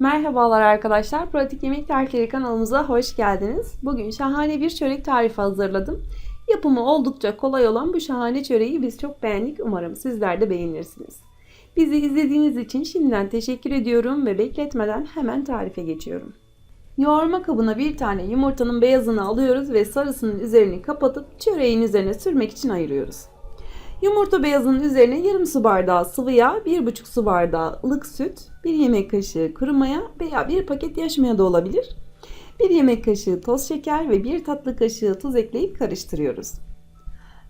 Merhabalar arkadaşlar. Pratik Yemek Tarifleri kanalımıza hoş geldiniz. Bugün şahane bir çörek tarifi hazırladım. Yapımı oldukça kolay olan bu şahane çöreği biz çok beğendik. Umarım sizler de beğenirsiniz. Bizi izlediğiniz için şimdiden teşekkür ediyorum ve bekletmeden hemen tarife geçiyorum. Yoğurma kabına bir tane yumurtanın beyazını alıyoruz ve sarısının üzerini kapatıp çöreğin üzerine sürmek için ayırıyoruz. Yumurta beyazının üzerine yarım su bardağı sıvı yağ, 1,5 su bardağı ılık süt, 1 yemek kaşığı kuru maya veya 1 paket yaş maya da olabilir. 1 yemek kaşığı toz şeker ve 1 tatlı kaşığı tuz ekleyip karıştırıyoruz.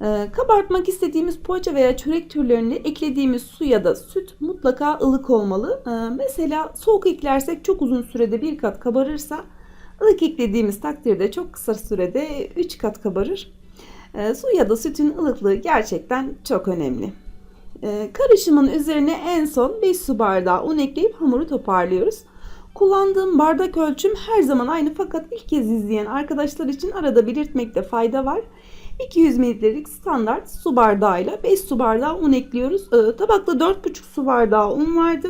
Ee, kabartmak istediğimiz poğaça veya çörek türlerinde eklediğimiz su ya da süt mutlaka ılık olmalı. Ee, mesela soğuk eklersek çok uzun sürede bir kat kabarırsa ılık eklediğimiz takdirde çok kısa sürede 3 kat kabarır. E, su ya da sütün ılıklığı gerçekten çok önemli. E, karışımın üzerine en son 5 su bardağı un ekleyip hamuru toparlıyoruz. Kullandığım bardak ölçüm her zaman aynı fakat ilk kez izleyen arkadaşlar için arada belirtmekte fayda var. 200 mililitrelik standart su bardağıyla 5 su bardağı un ekliyoruz. E, tabakta 4,5 su bardağı un vardı.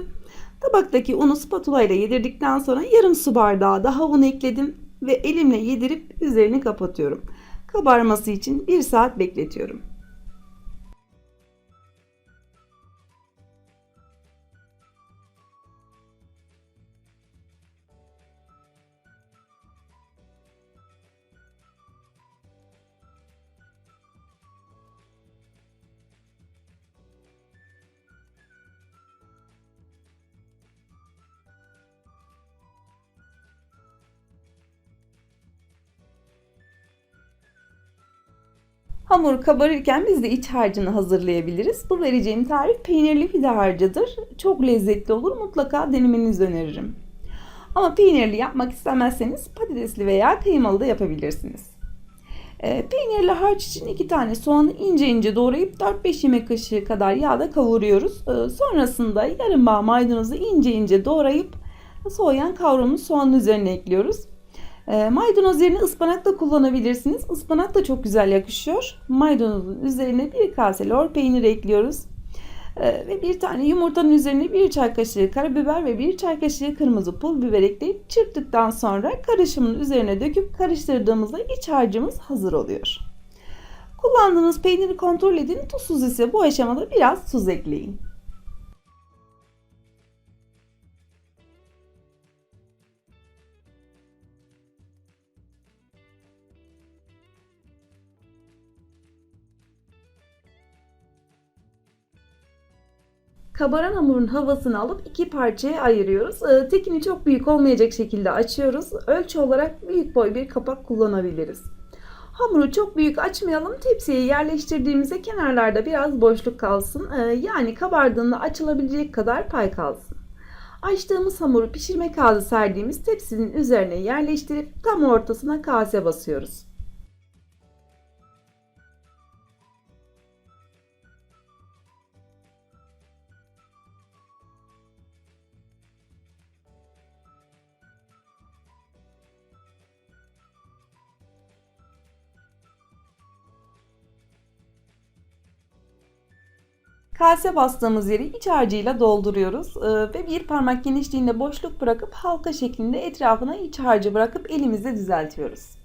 Tabaktaki unu spatula ile yedirdikten sonra yarım su bardağı daha un ekledim ve elimle yedirip üzerini kapatıyorum. Kabarması için 1 saat bekletiyorum. Hamur kabarırken biz de iç harcını hazırlayabiliriz. Bu vereceğim tarif peynirli pide harcıdır. Çok lezzetli olur. Mutlaka denemenizi öneririm. Ama peynirli yapmak istemezseniz patatesli veya kıymalı da yapabilirsiniz. E, peynirli harç için 2 tane soğanı ince ince doğrayıp 4-5 yemek kaşığı kadar yağda kavuruyoruz. E, sonrasında yarım bağ maydanozu ince ince doğrayıp soğuyan kavrulmuş soğanın üzerine ekliyoruz. E, maydanoz yerine ıspanak da kullanabilirsiniz. Ispanak da çok güzel yakışıyor. Maydanozun üzerine bir kase lor peyniri ekliyoruz. E, ve bir tane yumurtanın üzerine bir çay kaşığı karabiber ve bir çay kaşığı kırmızı pul biber ekleyip çırptıktan sonra karışımın üzerine döküp karıştırdığımızda iç harcımız hazır oluyor. Kullandığınız peyniri kontrol edin. Tuzsuz ise bu aşamada biraz tuz ekleyin. Kabaran hamurun havasını alıp iki parçaya ayırıyoruz. Ee, tekini çok büyük olmayacak şekilde açıyoruz. Ölçü olarak büyük boy bir kapak kullanabiliriz. Hamuru çok büyük açmayalım. Tepsiye yerleştirdiğimizde kenarlarda biraz boşluk kalsın. Ee, yani kabardığında açılabilecek kadar pay kalsın. Açtığımız hamuru pişirme kağıdı serdiğimiz tepsinin üzerine yerleştirip tam ortasına kase basıyoruz. Kase bastığımız yeri iç harcıyla dolduruyoruz ve bir parmak genişliğinde boşluk bırakıp halka şeklinde etrafına iç harcı bırakıp elimizle düzeltiyoruz.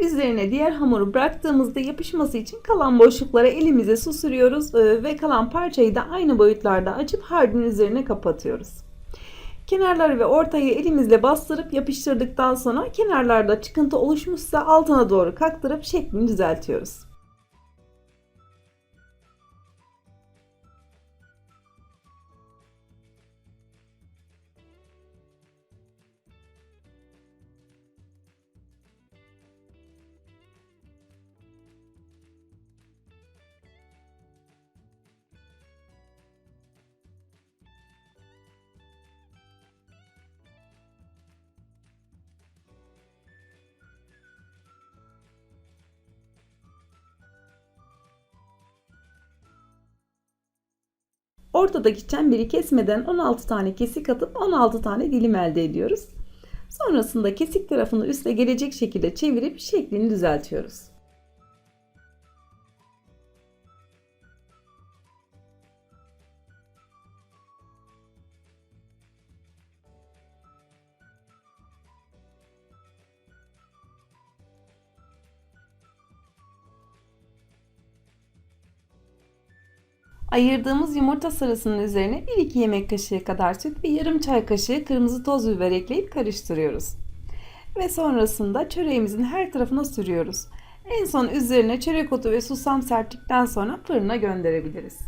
Üzerine diğer hamuru bıraktığımızda yapışması için kalan boşluklara elimize su e, ve kalan parçayı da aynı boyutlarda açıp harcın üzerine kapatıyoruz. Kenarları ve ortayı elimizle bastırıp yapıştırdıktan sonra kenarlarda çıkıntı oluşmuşsa altına doğru kaktırıp şeklini düzeltiyoruz. Ortadaki çemberi kesmeden 16 tane kesik atıp 16 tane dilim elde ediyoruz. Sonrasında kesik tarafını üste gelecek şekilde çevirip şeklini düzeltiyoruz. Ayırdığımız yumurta sarısının üzerine 1-2 yemek kaşığı kadar süt ve yarım çay kaşığı kırmızı toz biber ekleyip karıştırıyoruz. Ve sonrasında çöreğimizin her tarafına sürüyoruz. En son üzerine çörek otu ve susam serptikten sonra fırına gönderebiliriz.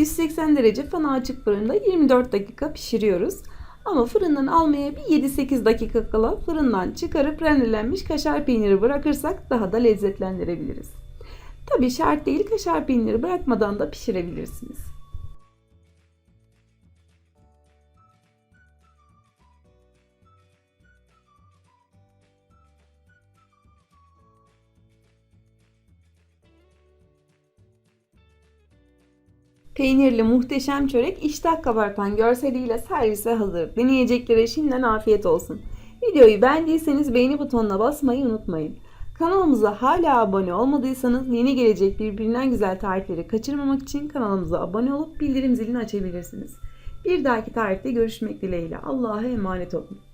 ...180 derece fana açık fırında 24 dakika pişiriyoruz. Ama fırından almaya bir 7-8 dakika kala fırından çıkarıp rendelenmiş kaşar peyniri bırakırsak daha da lezzetlendirebiliriz. Tabi şart değil kaşar peyniri bırakmadan da pişirebilirsiniz. Peynirli muhteşem çörek iştah kabartan görseliyle servise hazır. Deneyeceklere şimdiden afiyet olsun. Videoyu beğendiyseniz beğeni butonuna basmayı unutmayın. Kanalımıza hala abone olmadıysanız yeni gelecek birbirinden güzel tarifleri kaçırmamak için kanalımıza abone olup bildirim zilini açabilirsiniz. Bir dahaki tarifte görüşmek dileğiyle. Allah'a emanet olun.